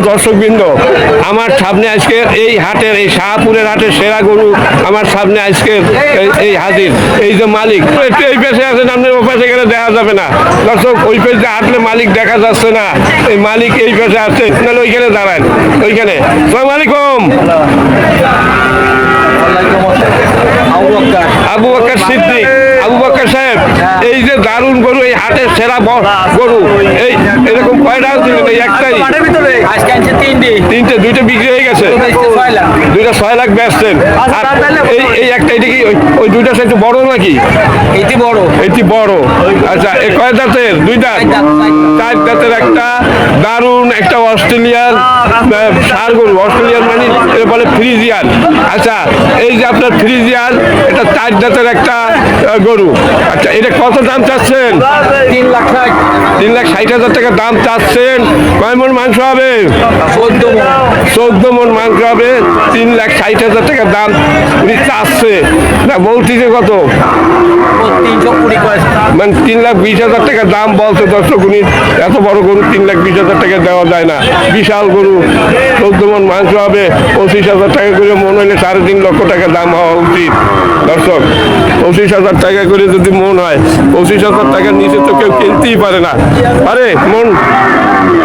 দর্শকবৃন্দ আমার সামনে আজকে এই হাটের এই শাহপুরের হাটের সেরা গরু আমার সামনে আজকে এই- হাজির এই যে মালিক। একটু এই পেশে আছেন আপনার ও পাশে গেলে দেখা যাবে না। দর্শক ওই পেশে হাঁটলে মালিক দেখা যাচ্ছে না। এই মালিক এই পেশে আছে নাহলে ওইখানে দাঁড়ান ওইখানে। সালাম আলাইকুম। আবু বকর সিদ্দিক। বকর সাহেব, এই যে দারুণ গরু, এই হাটের সেরা গরু। এই, এরকম কয়টা এই একটাই। তিনটি, দুইটা বিক্রি হয়ে গেছে। দুইটা ছয় লাখ বেচছেন। এই একটা এটা কি ওই দুইটা একটু বড় নাকি? এটি বড়। এটি বড়? আচ্ছা এই কয় দাঁতের? দুই দাঁত। চার দাঁতের একটা দারুণ একটা অস্ট্রেলিয়ান আহ, ষাঁড় গরু। অস্ট্রেলিয়ান মানে বলে ফ্রিজিয়ান। আচ্ছা এই যে আপনার ফ্রিজিয়ান এটা চার দাঁতের একটা গরু। আচ্ছা এটা কত দাম চাচ্ছেন? তিন লাখ তিন লাখ ষাট হাজার টাকা দাম চাচ্ছেন। কয় মন মাংস হবে? চোদ্দ চোদ্দ মন মাংস হবে। তিন লাখ ষাট হাজার টাকা দাম উনি চাচ্ছে। না বলতিছে কত? তিনশো কুড়ি মানে তিন লাখ বিশ হাজার টাকা দাম বলছে দর্শক উনি এত বড় গরু তিন লাখ বিশ হাজার টাকা দেওয়া যায় না। বিশাল গরু চোদ্দ মন মাংস হবে পঁচিশ হাজার টাকা করে মন হইলে সাড়ে তিন লক্ষ টাকা দাম হওয়া উচিত। দর্শক পঁচিশ হাজার টাকা করে যদি মন হয় পঁচিশ হাজার টাকার নিচে তো কেউ কিনতেই পারে না। পারে মন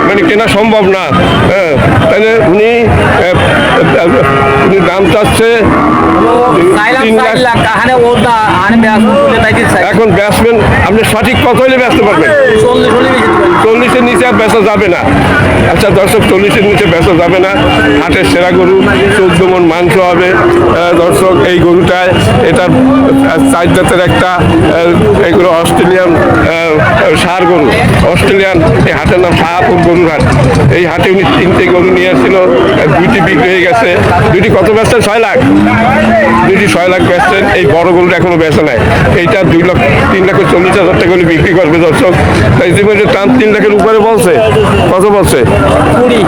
মানে কেনা সম্ভব না। হ্যাঁ তাহলে উনি উনি দাম চাচ্ছে চাইলাম তিন ব্যাটসম্যান আপনি সঠিক কত হলে ব্যস্ত পারবেন। চল্লিশের নিচে আর বেচা যাবে না। আচ্ছা দর্শক চল্লিশের নিচে বেচা যাবে না। হাটের সেরা গরু চোদ্দ মন মাংস হবে। দর্শক এই গরুটায় এটার চার জাতের একটা এগুলো অস্ট্রেলিয়ান সার গরু। অস্ট্রেলিয়ান এই হাটের নাম শাহাপুর গরুর হাট। এই হাটে উনি তিনটে গরু নিয়ে এসেছিল দুইটি বিক্রি হয়ে গেছে। দুইটি কত বেচছেন? ছয় লাখ। দুইটি ছয় লাখ বেচছেন। এই বড় গরুটা এখনও বেচা নাই। এইটা দুই লাখ তিন লাখ চল্লিশ হাজার টাকা করে বিক্রি করবে দর্শক। তাই ইতিমধ্যে দাম তিন লাখের উপরে বলছে কত বলছে। কুড়ি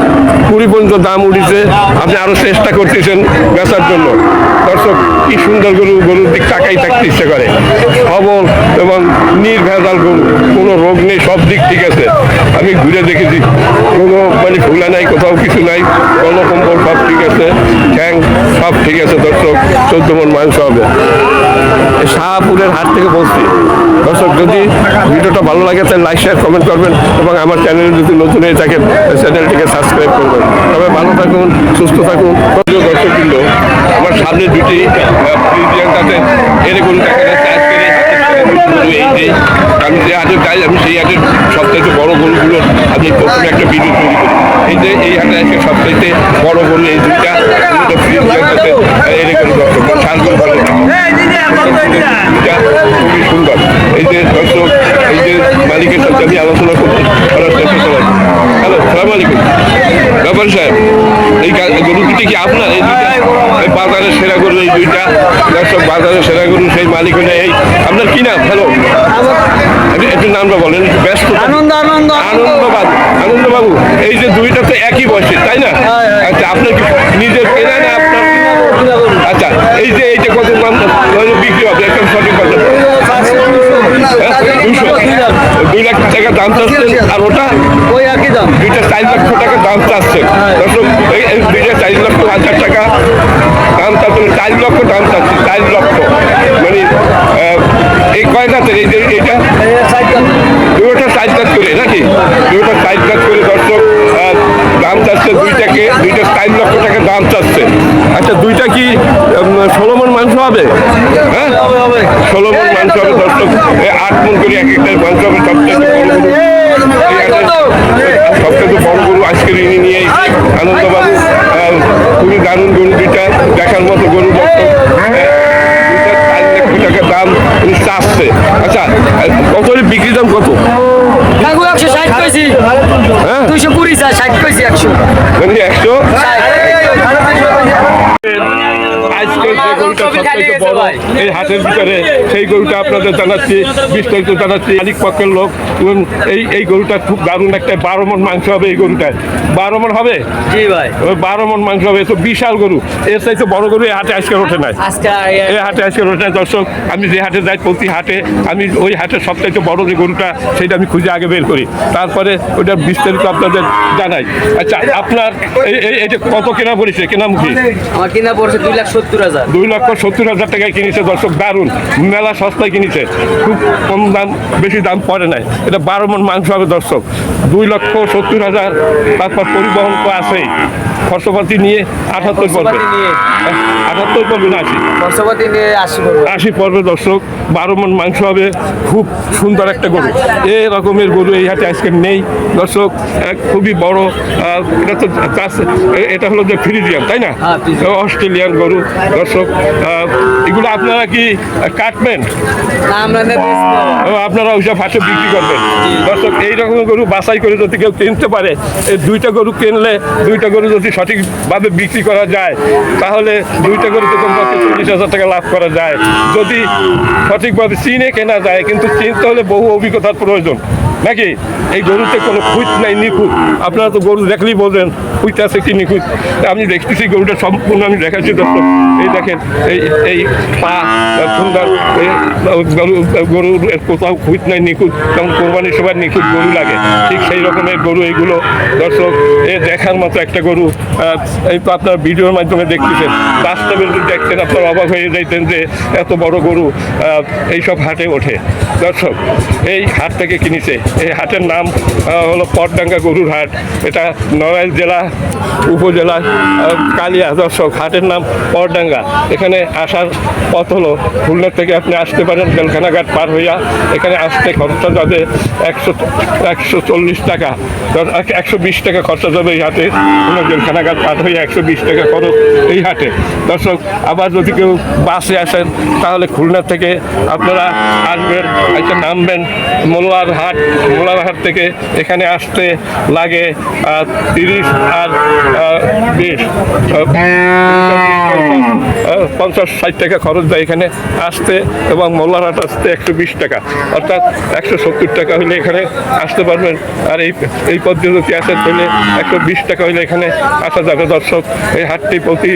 কুড়ি পর্যন্ত দাম উঠেছে। আপনি আরও চেষ্টা করতেছেন বেচার জন্য। দর্শক, কি সুন্দর গরু, গরুর দিক তাকাই থাকতে ইচ্ছে করে। সবল এবং নির্ভেজাল গরু, কোনো রোগ নেই, সব দিক ঠিক আছে। আমি ঘুরে দেখেছি, কোনো মানে ফুলা নাই, কোথাও কিছু নাই। গণকম্বল সব ঠিক আছে, ঠ্যাং সব ঠিক আছে দর্শক, চোদ্দ মন মাংস হবে। শাহপুরের হাট থেকে বলছি। দর্শক, যদি ভিডিওটা ভালো লাগে, তাহলে লাইক শেয়ার কমেন্ট করবেন এবং আমার চ্যানেলে যদি নতুন হয়ে থাকেন চ্যানেলটিকে সাবস্ক্রাইব করবেন। তবে ভালো থাকুন, সুস্থ থাকুন। দর্শক কিন্তু আমার সামনে দুটি এরকম এই আমি যে হাটের যাই আমি সেই হাটের সবচাইতে বড় গরুগুলো আমি প্রথমে একটা ভিডিও তৈরি করি এই যে এই হাটে আজকে সবচাইতে বড় গরু এই দুইটা এরকম দর্শক সার ভালো এই যে মালিকের সাথে আমি আলোচনা করছি হ্যালো সালাম ব্যাপার সাহেব এই গরু দুটি কি আপনার? এই দুইটা? বাজারে সেরা গরু এই দুইটা। দর্শক বাজারে সেরা গরু সেই মালিক হলে এই আপনার কি নাম? হ্যালো একটু- নামটা বলেন ব্যস্ত আনন্দ আনন্দ আনন্দবাবু আনন্দবাবু এই যে দুইটা তো একই বয়সে তাই না? আচ্ছা আপনার কি নিজের কেনা না আচ্ছা এই যে এইটা কত দাম? কত বিক্রি হবে একটা সঠিক কথা। দুশো। দুই লাখ টাকা দাম চাচ্ছেন আর ওটা ওই একই দাম। দুইটা চার লক্ষ টাকা দাম চাচ্ছেন দুইটা চার লক্ষ হাজার টাকা দাম চাচ্ছেন চার লক্ষ দাম চাচ্ছে চার লক্ষ। মানে এই কয় দাঁতের এই যে এইটা? দুটোটা সাইজ কাজ করে নাকি? দুটো সাইজ কাজ করে দর্শক দাম চাচ্ছে দুইটাকে দুইটা চার লক্ষ টাকা দাম চাচ্ছে। আচ্ছা দুইটা কি ষোলো মন মাংস হবে হ্যাঁ ষোলো মন মাংস হবে দর্শক আট মন করে এক একটা মাংস হবে সবচেয়ে সবচেয়ে বড় গরু আজকের ইনি নিয়ে আনন্দবাবু খুবই দারুণ গরু দুইটা দেখার মতো গরু দর্শক টাকা দাম আচ্ছা কত বিক্রি দাম কত একশো ষাট কইছি হ্যাঁ দুইশো কুড়ি ষাট কইছি একশো মানে একশো আজকে যে গরুটা সবথেকে বড়। এই হাটের ভিতরে সেই গরুটা আপনাদের জানাচ্ছি বিস্তারিত জানাচ্ছি মালিক পক্ষের লোক। এবং এই এই গরুটা খুব দারুণ একটা বারো মন মাংস হবে এই গরুটায়। বারো মন হবে? জি ভাই। বারো মন মাংস হবে তো বিশাল গরু। এর চাইতে বড় গরু এই হাটে আজকে ওঠে নাই। এই হাটে আজকে ওঠে নাই দর্শক আমি যে হাটে যাই প্রতি হাটে আমি ওই হাটের সবচাইতে বড় যে গরুটা সেটা আমি খুঁজে আগে বের করি। তারপরে ওটার বিস্তারিত আপনাদের জানাই। আচ্ছা আপনার এই- এই এটা কত কেনা পড়েছে? কেনামুখী? আমার কিনা পড়ছে দুই লাখ সত্তর হাজার। দুই লক্ষ সত্তর হাজার টাকায় কিনেছে, দর্শক, দারুণ। মেলা সস্তায় কিনেছে। খুব কম দাম, বেশি দাম পড়ে নাই। এটা বারো মন মাংস হবে, দর্শক। দুই লক্ষ সত্তর হাজার, তারপর পরিবহন তো আছেই। খরচপাতি নিয়ে আঠাত্তর খরচপাতি নিয়ে। আঠাত্তর পড়বে না আশি। খরচাপাতি নিয়ে আসি আশি পর্বে দর্শক বারো মন মাংস হবে খুব সুন্দর একটা গরু। এই রকমের গরু এই হাটে আজকে নেই। দর্শক খুবই বড় এটা তো এটা হলো যে ফ্রিজিয়াম তাই না? হ্যাঁ, অস্ট্রেলিয়ান গরু। দর্শক এগুলো আপনারা কি কাটবেন। আপনারা ওইসব হাটে বিক্রি করবেন। দর্শক এই রকমের গরু বাছাই করে যদি কেউ কিনতে পারে এই দুইটা গরু কিনলে দুইটা গরু যদি সঠিকভাবে বিক্রি করা যায়, তাহলে দুইটা গরুতে কমপক্ষে চল্লিশ হাজার টাকা লাভ করা যায়। যদি সঠিকভাবে চিনে কেনা যায়, কিন্তু চিনতে তাহলে বহু অভিজ্ঞতার প্রয়োজন। নাকি? এই গরুতে কোনো খুঁত নাই, নিখুঁত। আপনারা তো গরু দেখলেই বলবেন, খুঁত আছে কি নিখুঁত? আমি দেখতেছি গরুটা সম্পূর্ণ, আমি দেখাচ্ছি দর্শক। এই দেখেন, এই এই পা সুন্দর গরু গরুর কোথাও খুঁত নাই, নিখুঁত। যেমন কোরবানির সময় নিখুঁত গরু লাগে। ঠিক সেই রকমের গরু এইগুলো, দর্শক, এ দেখার মতো একটা গরু এই তো আপনার ভিডিওর মাধ্যমে দেখতেছেন। বাস্তবে যদি দেখতেন আপনার অবাক হয়ে যাইতেন যে এত বড় গরু এইসব হাটে ওঠে। দর্শক, এই হাট থেকে কিনেছে। এই হাটের নাম হলো পটডাঙ্গা গরুর হাট। এটা নড়াইল জেলা, উপজেলা কালিয়া দর্শক হাটের নাম পটডাঙ্গা। এখানে আসার পথ হলো খুলনা থেকে আপনি আসতে পারেন, বেলখানাঘাট পার হইয়া। এখানে আসতে খরচা যাবে একশো একশো চল্লিশ টাকা। একশো বিশ টাকা খরচা যাবে এই হাটে। খুলনা পার হইয়া একশো বিশ টাকা খরচ এই হাটে। দর্শক, আবার যদি কেউ বাসে আসেন, তাহলে খুলনা থেকে আপনারা আসবেন নামবেন মোল্লার হাট মোল্লার হাট থেকে এখানে আসতে লাগে তিরিশ আর বিশ। পঞ্চাশ, ষাট টাকা খরচ দেয় এখানে আসতে এবং মোল্লারহাট আসতে একশো বিশ টাকা। অর্থাৎ একশো সত্তর টাকা হলে এখানে আসতে পারবেন। আর এই এই পদ্ধতি আসেন তাহলে একশো বিশ টাকা হলে এখানে আসা যাবে। দর্শক, এই হাটটি প্রতি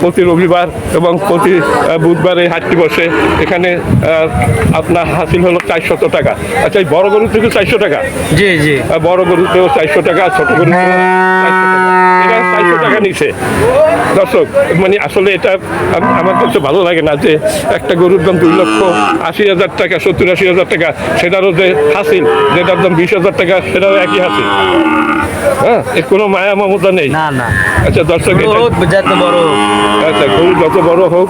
প্রতি রবিবার এবং প্রতি বুধবার এই হাটটি বসে। এখানে আপনার হাসিল হলো চারশত টাকা। আচ্ছা এই বড় গরু থেকে চারশো টাকা। জি জি। বড় গরুতেও চারশো টাকা ছোট গরুতেও চারশো টাকা। এরা চারশো টাকা নিছে। দর্শক মানে আসলে এটা আমার কাছে ভালো লাগে না যে একটা গরুর দাম দুই লক্ষ আশি হাজার টাকা সত্তর আশি হাজার টাকা সেটারও যে হাসিল যেটার দাম বিশ হাজার টাকা সেটাও একই হাসিল। হ্যাঁ এর কোনো মায়া মমতা নেই। না না। আচ্ছা দর্শক যত বড় আচ্ছা গরু যত বড় হোক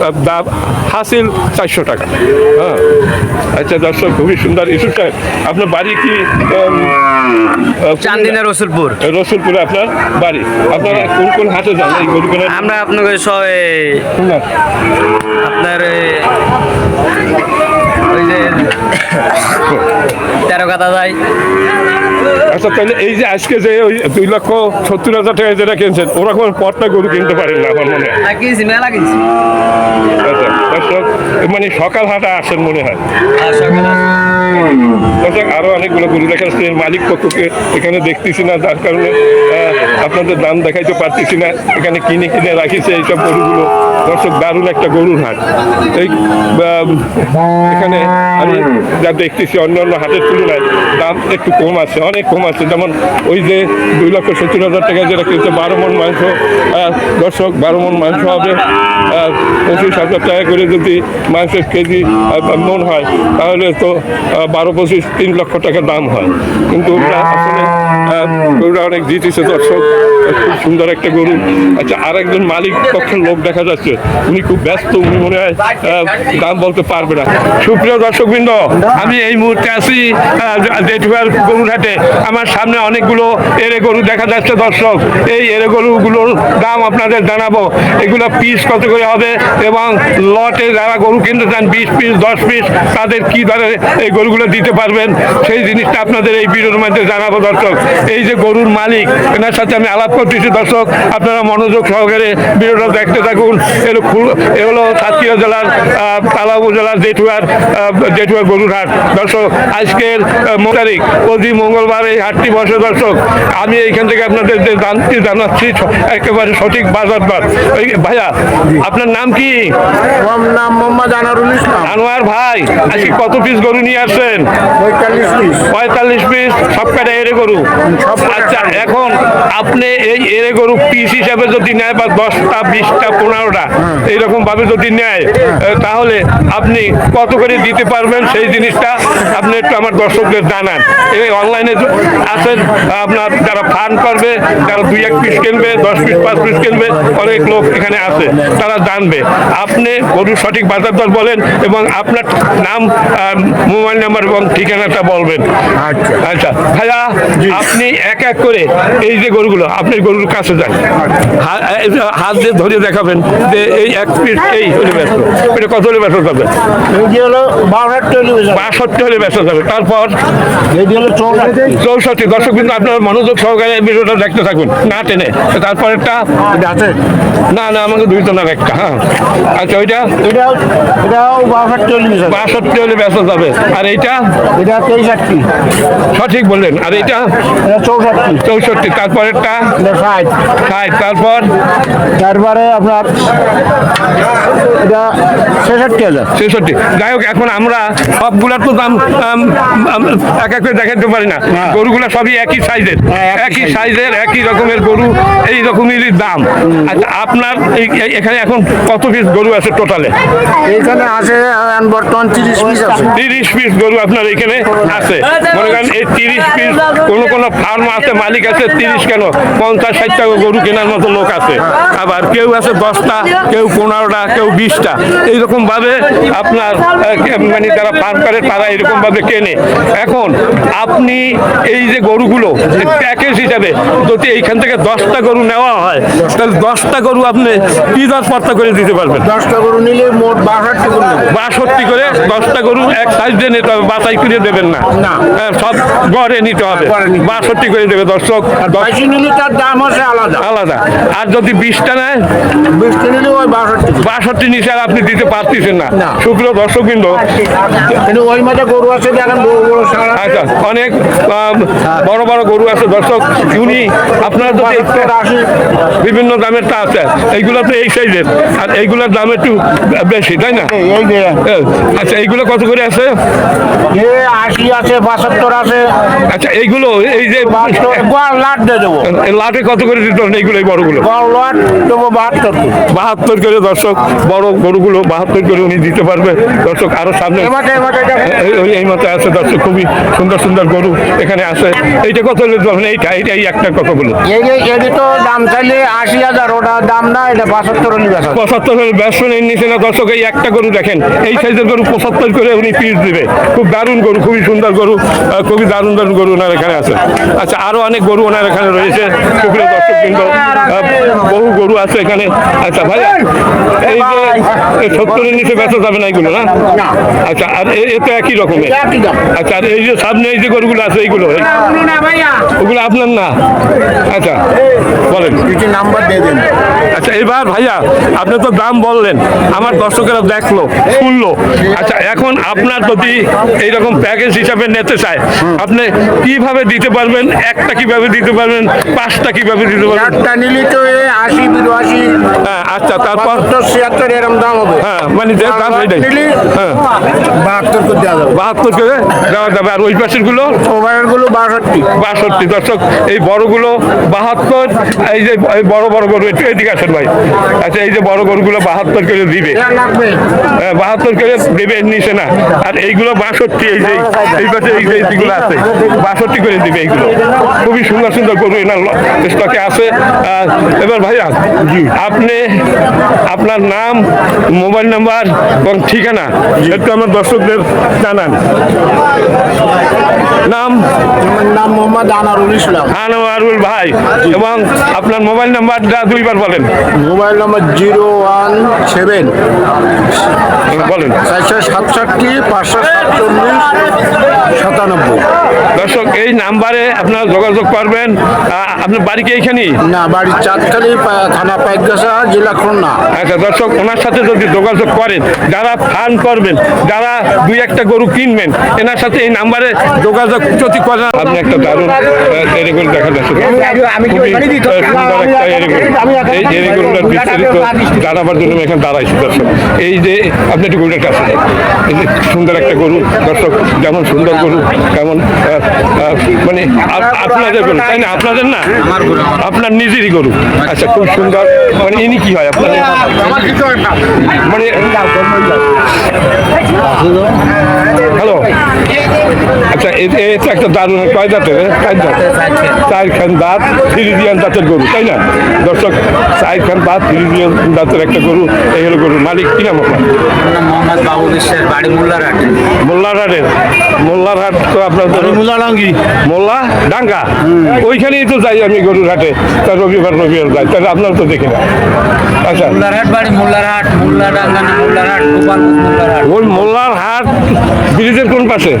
তার দাম হাসিল চারশো টাকা। হ্যাঁ। আচ্ছা দর্শক খুবই সুন্দর ইস্যু সাহেব আপনার বাড়ি কি চান্দিনা রসুলপুর। রসুলপুরে আপনার বাড়ি। আপনার কোন কোন হাটে যান? এই গরুগুলো আমরা আপনাকে সবাই আপনার ওই যে তেরো কাতা যায় আচ্ছা তাহলে এই যে আজকে যে ওই দুই লক্ষ সত্তর হাজার টাকা যেটা কিনছেন ওরকম গরু কিনতে পারেন না আমার মনে হয়। কিনছি আচ্ছা মানে সকাল হাটা আসেন মনে হয়। আর দর্শক আরও অনেকগুলো গরু দেখা যাচ্ছে মালিক পক্ষকে এখানে দেখতেছি না তার কারণে আপনাদের দাম দেখাইতে পারতেছি না। এখানে কিনে কিনে রাখিছে এইসব গরুগুলো। দর্শক, দারুণ একটা গরুর হাট। এই এখানে আমি যা দেখতেছি অন্য অন্য হাটের তুলনায় দাম একটু কম আছে, অনেক কম আছে। যেমন ওই যে দুই লক্ষ সত্তর হাজার টাকা যেটা কিনছে বারো মন মাংস। দর্শক, বারো মন মাংস হবে। পঁচিশ হাজার টাকা করে যদি মাংসের কেজি মন হয়, তাহলে তো বারো, পঁচিশ, তিন লক্ষ টাকা দাম হয়। কিন্তু গরুটা অনেক জিতেছে, দর্শক। খুব সুন্দর একটা গরু। আচ্ছা আর একজন মালিক পক্ষের লোক দেখা যাচ্ছে। উনি খুব ব্যস্ত, উনি মনে হয় দাম বলতে পারবে না। সুপ্রিয় দর্শকবৃন্দ, আমি এই মুহূর্তে আছি জেঠুয়ার গরুর আমার সামনে অনেকগুলো এরে গরু দেখা যাচ্ছে, দর্শক। এই এরে গরুগুলোর দাম আপনাদের জানাব। এগুলো পিস কত করে হবে এবং লটে যারা গরু কিনতে চান, বিশ পিস দশ পিস তাদের কি দরে এই গরুগুলো দিতে পারবেন? সেই জিনিসটা আপনাদের এই ভিডিওর মধ্যে জানাব, দর্শক। এই যে গরুর মালিক এনার সাথে আমি আলাপ করতেছি। দর্শক আপনারা মনোযোগ সহকারে ভিডিওটা দেখতে থাকুন। এগুলো ফুল এগুলো সাতক্ষীরা জেলার তালা উপজেলার জেঠুয়ার জেঠুয়ার গরুরহাট দর্শক আজকের তারিখ প্রতি মঙ্গলবার এই হাটটি বসে। দর্শক আমি এইখান থেকে আপনাদের জানতে জানাচ্ছি একেবারে সঠিক বাজার দর। ভাইয়া আপনার নাম কি? নাম মোহাম্মদ ইসলাম। আনোয়ার ভাই আজকে কত পিস গরু নিয়ে আসছেন? পঁয়তাল্লিশ পিস। পঁয়তাল্লিশ পিস সব কটা এরে গরু? আচ্ছা এখন আপনি এই এরে গরু পিস হিসাবে যদি নেয় বা দশটা বিশটা পনেরোটা এইরকম ভাবে যদি নেয় তাহলে আপনি কত করে দিতে পারবেন সেই জিনিসটা আপনি একটু আমার দর্শকদের জানান। এই অনলাইনে আছেন আপনার যারা ফান করবে যারা দুই এক পিস কিনবে দশ পিস পাঁচ পিস কিনবে অনেক লোক এখানে আছে তারা জানবে। আপনি গরুর সঠিক বাজার দর বলেন এবং আপনার নাম মোবাইল নাম্বার এবং ঠিকানাটা বলবেন। আচ্ছা। আচ্ছা ভাইয়া আপনি এক এক করে এই যে গরুগুলো আপনি গরুর কাছে যান। হাত দিয়ে ধরে দেখাবেন যে এই এক পিস এই হলে ব্যস্ত এটা কত হলে ব্যস্ত যাবে। বাষট্টি হলে ব্যস্ত যাবে। তারপর? চৌষট্টি। দর্শক কিন্তু আপনার মনোযোগ সহকারে ভিডিওটা দেখতে থাকুন না টেনে। তারপর একটা না না আমাকে দুই টনার একটা হ্যাঁ। আচ্ছা ওইটা? বাষট্টি হলে ব্যস্ত যাবে। আর এইটা? এটা সঠিক বললেন। আর এইটা? চৌষট্টি চৌষট্টি তারপরেরটা ষাট। ষাট তারপর? তারপরে আপনার এটা ছেষট্টি হাজার। ছেষট্টি। যাই হোক এখন আমরা সবগুলার তো দাম এক এক করে দেখাতে পারি না। হ্যাঁ। গরুগুলা সবই একই সাইজের। হ্যাঁ, একই সাইজের একই রকমের গরু এই রকমেরই দাম। আচ্ছা আপনার এখানে এখন কত পিস গরু আছে টোটালে এইখানে আছে বর্তমান তিরিশ পিস আছে। তিরিশ পিস গরু আপনার এখানে আছে। মনে করেন এই তিরিশ পিস কোনো কোনো ফার্ম আছে মালিক আছে তিরিশ কেন? পঞ্চাশ ষাটটা গরু কেনার মতো লোক আছে। আবার কেউ আছে দশটা কেউ পনেরোটা কেউ বিশটা। এইরকম ভাবে আপনার মানে যারা ফার্ম করে তারা এরকম ভাবে কেনে। এখন আপনি এই যে গরুগুলো প্যাকেজ হিসাবে যদি এইখান থেকে দশটা গরু নেওয়া হয় তাহলে দশটা গরু আপনি কি দশ পর্তা করে দিতে পারবেন? দশটা গরু নিলে মোট বাষট্টি করে বাষট্টি করে দশটা গরু এক সাইজ দিয়ে নিতে হবে বাছাই করে দেবেন না। হ্যাঁ, সব গড়ে নিতে হবে। গড়ে বাষট্টি করে দেবে দর্শক। তার দাম আছে আলাদা। আলাদা। আর যদি বিশটা নেয়? বিশটি নিলে ওই বাষট্টি। বাষট্টি নিচে আর আপনি দিতে পারতেছেন না। শুক্র দর্শক কিন্তু ওই মাঠে গরু আছে দেখেন। আচ্ছা অনেক বড় বড় গরু আছে দর্শক উনি আপনারা যদি বিভিন্ন দামের তা আছে এইগুলো তো এই সাইজের। আর এইগুলোর দাম একটু বেশি তাই না? আচ্ছা এইগুলো কত করে আছে? এ আশি আছে বাহাত্তর আছে। আচ্ছা এইগুলো এই যে লাট দিয়ে দেবো। লাটে কত করে দিতে এইগুলো এই বড়গুলো? লাট দেবো বাহাত্তর। বাহাত্তর করে দর্শক বড় গরুগুলো বাহাত্তর করে উনি দিতে পারবে। দর্শক আরও সামনে এ মাঠে এ মাঠে দেখেন এই- মতো আছে দর্শক খুবই সুন্দর সুন্দর গরু এখানে আছে। এইটা কত হলে এইটা এইটা একটা কতগুলো এই তো দাম চাইলে আশি হাজার ওটা দাম না এটা হলে পঁচাত্তর হলে নিচে না দর্শক এই একটা গরু দেখেন এই সাইজের গরু পঁচাত্তর করে উনি পিস দিবে। খুব দারুণ গরু খুবই সুন্দর গরু খুবই দারুণ দারুণ গরু ওনার এখানে আছে। আচ্ছা আরও অনেক গরু ওনার এখানে রয়েছে দর্শক বৃন্দ বহু গরু আছে এখানে। আচ্ছা ভাই এই যে সত্তরের নিচে বেচা যাবে না এগুলো না। আচ্ছা আর এ- এ তো একই রকমের আচ্ছা আর এই যে সামনে এই যে গরুগুলো আছে এইগুলো ওগুলো আপনার না? আচ্ছা বলেন। কিছু নাম্বার দিয়ে দেন। আচ্ছা এবার ভাইয়া আপনি তো দাম বললেন আমার দর্শকেরা দেখল শুনলো। আচ্ছা এখন আপনার যদি এইরকম প্যাকেজ হিসাবে নিতে চায় আপনি কীভাবে দিতে পারবেন? একটা কীভাবে দিতে পারবেন পাঁচটা কীভাবে দিতে পারবেন? চারটা নিলে তো এ আশি বিরাশি হ্যাঁ আচ্ছা তারপর? বাহাত্তর ছিয়াত্তর এরম দাম হবে। হ্যাঁ মানে যে দাম এটাই। হ্যাঁ। বাহাত্তর করে দেওয়া যাবে। বাহাত্তর করে দেওয়া যাবে আর ওই পাশেরগুলো মোবাইলগুলো বাষট্টি। বাষট্টি দর্শক এই বড়গুলো বাহাত্তর এই যে বড় বড় গরু একটু এদিকে আসেন ভাই। আচ্ছা এই যে বড় গরুগুলো বাহাত্তর করে দিবে। হ্যাঁ, বাহাত্তর করে দেবে নিচে না। আর এইগুলো বাষট্টি এই যে এই পাশে এই যে এইগুলো আছে বাষট্টি করে দিবে এইগুলো। খুবই সুন্দর সুন্দর গরু এনার স্টকে আছে। এবার ভাই ভাইয়া জি। আপনি আপনার নাম মোবাইল নাম্বার এবং ঠিকানা? একটু আমার দর্শকদের জানান। নাম? নাম মোহাম্মদ আনারুল ইসলাম। আনোয়ারুল ভাই। এবং আপনার মোবাইল নাম্বারটা দুইবার বলেন। Mobile number zero one seven. বলেন। চারশো সাতষট্টি পাঁচশো সাতচল্লিশ সাতানব্বই। দর্শক এই নাম্বারে আপনারা যোগাযোগ করবেন। আ- আপনার বাড়ি কি এইখানেই? না বাড়ির চাঁদখালি থানা পাইকগাছা জেলা খুলনা। আচ্ছা দর্শক ওনার সাথে যদি যোগাযোগ করেন যারা ফার্ম করবেন যারা দুই একটা গরু কিনবেন এনার সাথে এই নাম্বারে যোগাযোগ যদি করেন আপনি একটা দারুণ এরেগুলো দেখা যাচ্ছে। এই এরেগুলোটার বিস্তারিত জানাবার জন্য এখানে দাঁড়াইছি দর্শক। এই যে আপনি একটু গরুটার কাছে সুন্দর একটা গরু দর্শক যেমন সুন্দর গরু তেমন মানে আপনাদের গরু তাই না? আপনাদের না? আপনার নিজেরই গরু। আচ্ছা খুব সুন্দর। মানে ইনি কি হয় আপনাদের? মানে হ্যালো আচ্ছা এ- এ একটা দারুণ কয় দাঁতের? কয় দাঁত। দাঁত ফিরিজিয়ান দাঁতের গরু তাই না? দর্শক চার খান দাঁত ফিরিজিয়ান দাঁতের একটা গরু এই হলো গরু মালিক। কি নাম আপনার? মোহাম্মদ বাবু বিশ্বের বাড়ি মোল্লারহাট। মোল্লারহাটের মোল্লারহাট তো আপনার মুলাডাঙ্গি মোল্লা? ডাঙ্গা? ওইখানেই তো যাই আমি গরুর হাটে। তা রবিবার রবিবার যাই। তাহলে আপনার তো দেখি না। আচ্ছা। মোল্লারহাট বাড়ি মোল্লারহাট মোল্লাডাঙ্গা না মোল্লারহাট গোপালগঞ্জ মোল্লারহাট। ওই মোল্লার হাট ব্রিজের কোন পাশে?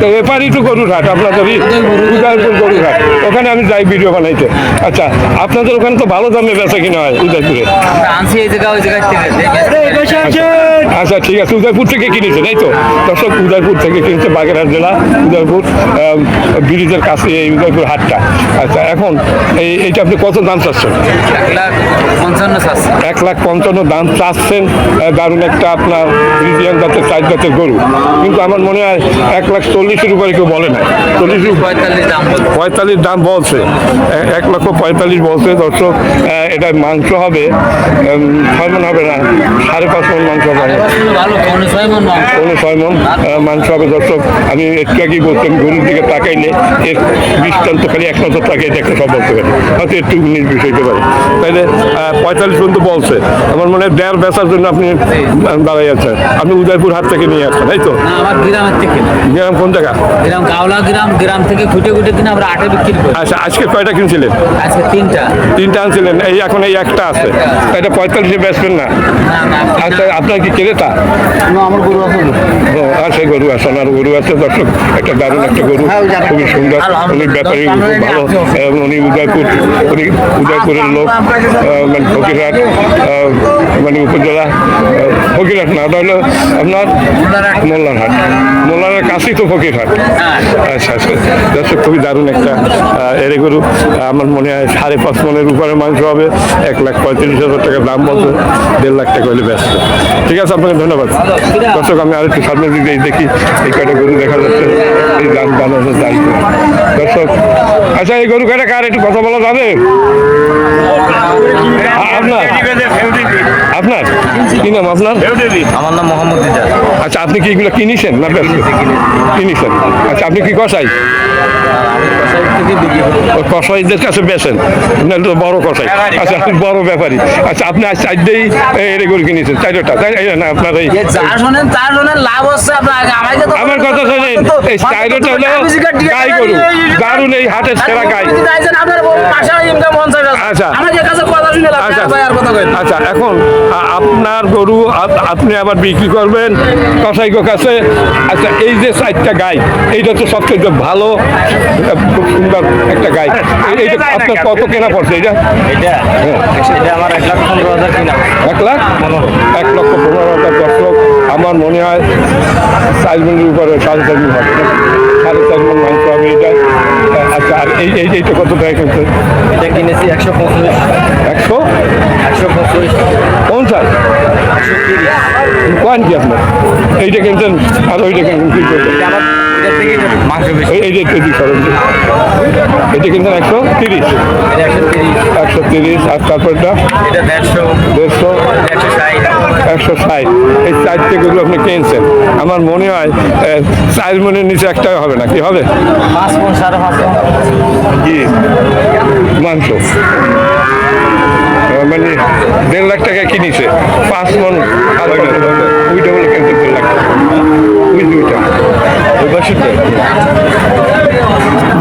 তো এপারই তো গরুর হাট উদয়পুর গরুর হাট। ওখানে আমি যাই ভিডিও বানাইতে। আচ্ছা আপনাদের ওখানে তো ভালো দামে বেচা কিনা হয় উদয়পুরে? আনছি এই জায়গা ওই জায়গায় থেকে। আচ্ছা ঠিক আছে উদয়পুর থেকে কিনেছে তাই তো। দর্শক উদয়পুর থেকে কিনছে বাগেরহাট জেলা উদয়পুর ব্রিজের কাছে এই উদয়পুর হাটটা। আচ্ছা এখন এই এইটা আপনি কত দাম চাচ্ছেন? এক লাখ পঞ্চান্ন এক লাখ পঞ্চান্ন দাম চাচ্ছেন দারুণ একটা আপনার ব্রিজিয়ান জাতের চার জাতের গরু। কিন্তু আমার মনে হয় এক লাখ চল্লিশের উপরে কেউ বলে না। চল্লিশ পঁয়তাল্লিশ দাম বলছে। এক লক্ষ পঁয়তাল্লিশ বলছে দর্শক এটা মাংস হবে ছয় মন হবে না সাড়ে পাঁচ মন মাংস হবে। ছয় মন মাংস হবে দর্শক আমি একটু আগেই বলতাম গরুর দিকে তাকাইলে এর দৃষ্টান্ত খালি এক নজর তাকাই দেখে সব বলতে পারে। হয়তো একটু বিশ পারে। তাইলে পঁয়তাল্লিশ পর্যন্ত বলছে। আমার মনে হয় দেড় বেচার জন্য আপনি দাঁড়াই আছেন। আপনি উদয়পুর হাট থেকে নিয়ে আসছেন তাই তো? আমার গ্রামের থেকে। গ্রাম কোন জায়গা? গ্রাম গাওলা গ্রাম গ্রাম থেকে খুঁটে খুঁটে কিনে আমরা আটে বিক্রি করি। আচ্ছা আজকে কয়টা কিনছিলেন? আজকে তিনটা। তিনটা আনছিলেন এই এখন এই একটা আছে। এটা পঁয়তাল্লিশে বেচবেন না? আচ্ছা আপনার কি ক্রেতা আমার গরু আছে ও আছে গরু আছে গরু আছে দর্শক একটা দারুণ একটা গরু। খুবই সুন্দর। উনি ব্যাপারী খুব ভালো। উনি উদয়পুর উনি উদয়পুরের লোক। মানে ফকিরহাট। মানে উপজেলা। ফকিরহাট না ওটা হলো আপনার মোল্লারহাট। মোল্লারের কাছেই তো ফকিরহাট। আচ্ছা আচ্ছা। দর্শক খুবই দারুণ একটা এরে গরু। আমার মনে হয় সাড়ে পাঁচ মনের উপরে মাংস হবে। এক লাখ পঁয়ত্রিশ হাজার টাকা দাম বলছে। দেড় লাখ টাকা হলে ব্যস্ত ঠিক আছে আপনাকে ধন্যবাদ। দর্শক, আমি আরেকটু সামনের দিকে দেখি, এই গরু দেখা যাচ্ছে, এই দাম দাম দায়িত্ব দর্শক আচ্ছা এই গরু কয়টা কার? একটু কথা বলা যাবে? আপনার? আপনার? কি নাম আপনার? আমার নাম মোহাম্মদ দিদার। আচ্ছা আপনি কি এগুলো কিনেছেন না কিনেছেন। আচ্ছা আপনি কি কষাই কষাইদের কাছে বেছেন না তো বড় কষাই আচ্ছা আপনি বড় ব্যাপারী। আচ্ছা আপনি আজ চারটেই এর করে কিনেছেন। চারটা তাই না আপনার এই আপনার আমার কথা শোনেন এই চারটা হলো গাই গরু। দারুণ এই হাটের সেরা গাই। আচ্ছা। আচ্ছা। ভাই আর কথা কই আচ্ছা এখন আপনার গরু আপ- আপনি আবার বিক্রি করবেন কসাইকো কাছে। আচ্ছা এই যে চারটা গাই এইটা তো সবচেয়ে ভালো সুন্দর একটা গাই। এইটা আপনার কত কেনা পড়ছে এটা এটা এটা আমার এক লাখ পনেরো হাজার কিনা। এক লাখ? এক লক্ষ পনেরো হাজার আমার মনে হয় চার মিনিট উপরে সাড়ে চার মিনিট হবে। সাড়ে চার মিনিট মাংস হবে এটা আর এই এই এইটা কত টাকা কিনছে এটা কিনেছি একশো পঁচিশ। একশো? একশো পঁচিশ। পঞ্চাশ? কয়েন কি আপনার? এইটা কিনছেন? আর ওইটা কিনছেন? কি করবেন মাংস এই কিনছেন একশো তিরিশ। একশো তিরিশ, আর তারপরটা? দেড়শো। একশো ষাট। এই চারটে গরু আপনি কিনছেন। আমার মনে হয় চার মনের নিচে একটা হবে না, কি হবে? পাঁচ মন মাংস লাখ টাকা কিনেছে। পাঁচ মন ওইটা বলে কেন দেড় লাখ ওই দুইটা। ওই পাশেরটা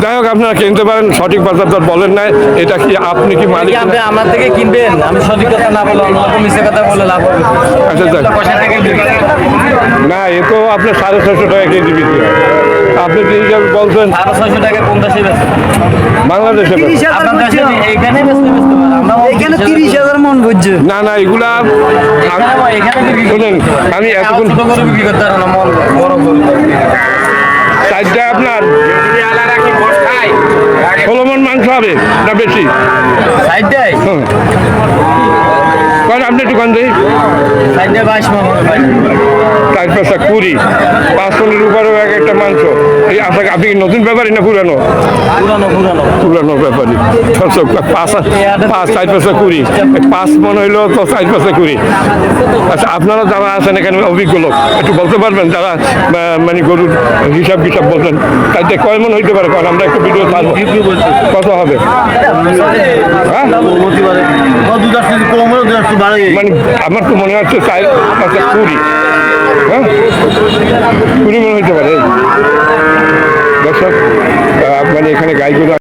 যাই হোক আপনারা কিনতে পারেন সঠিক বাজার দর বলেন না এটা কি আপনি কি মালিক আপনি আমার থেকে কিনবেন আমি সঠিক কথা না বলে অন্য রকম মিশে কথা বলে লাভ হবে আচ্ছা থেকে না এ তো আপনার সাড়ে ছশো টাকা কেজি বিক্রি। আপনি যে হিসাবে বলছেন? আরও ছয়শো টাকা কোন দেশে বেচে বাংলাদেশে আমরা এখানে তিরিশ হাজার মন বুঝছে না না এগুলা এখানে এখানে বিক্রি করতে শুনেন আমি এতক্ষণ বিক্রি করতে পারে না মল বড় করে আপনার? ষোলো মন মাংস হবে না বেশি? সাইড দেয় হুম। কয় আপনি একটু কন দিই চার পয়সা কুড়ি। পাঁচ পনেরো উপরেও এক একটা মাংস। আপনাকে আপনি নতুন ব্যাপারই না পুরানো? পুরানো ব্যাপারই। দর্শক, পাঁচ পাঁচ চার পয়সা কুড়ি। পাঁচ মন হইল তো চার পয়সা কুড়ি। আচ্ছা আপনারা যারা আছেন এখানে অভিজ্ঞ লোক একটু বলতে পারবেন? যারা মানে গরুর হিসাব হিসাব বলছেন তাইতে কয় মন হইতে পারে? কারণ আমরা একটু ভিডিও ছাড়বো। কত হবে? হ্যাঁ? মানে আমার তো মনে হচ্ছে চার পাঁচটা কুড়ি। হ্যাঁ। হইতে পারে। দর্শক মানে এখানে গাইগুলো